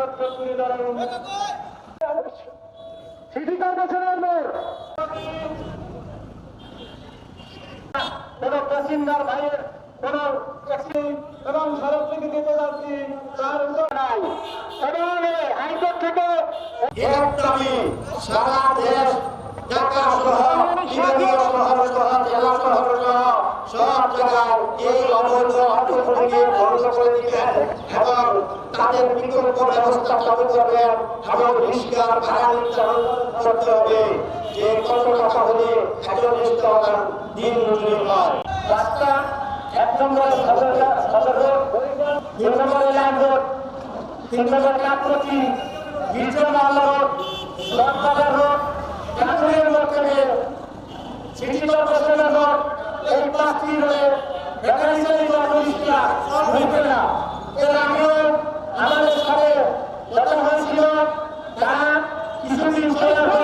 তথ্য তুলে ধরুন সিটি কর্পোরেশনের মোড় কোন তহসিলদার ভাইয়ের কোন এবং সড়ক থেকে যেতে যাচ্ছি, তার নাই। এবং হাইকোর্ট থেকে এর দাবি সারা দেশ, ঢাকা সহ বিভিন্ন শহর সহ জেলা শহর সহ সব জায়গায় এই অবৈধ অর্থনীতিকে তাদের বিকল্প ব্যবস্থা চালু করবেন এবং রিক্সার ভাড়া নির্ধারণ করতে হবে। যে কত টাকা হলে একজন রিক্সাওয়ালার দিন মজুরি হয়। রাস্তা এক নম্বরে দুই নম্বরে লাইন রোড তিন নম্বরে লাখপতি গির্জামাল রোড লকবাজার রোড কাকুরের রোড সিটি কর্পোরেশনের রোড এই পাঁচটি রোডে বেকারি চালিত না। Brasil!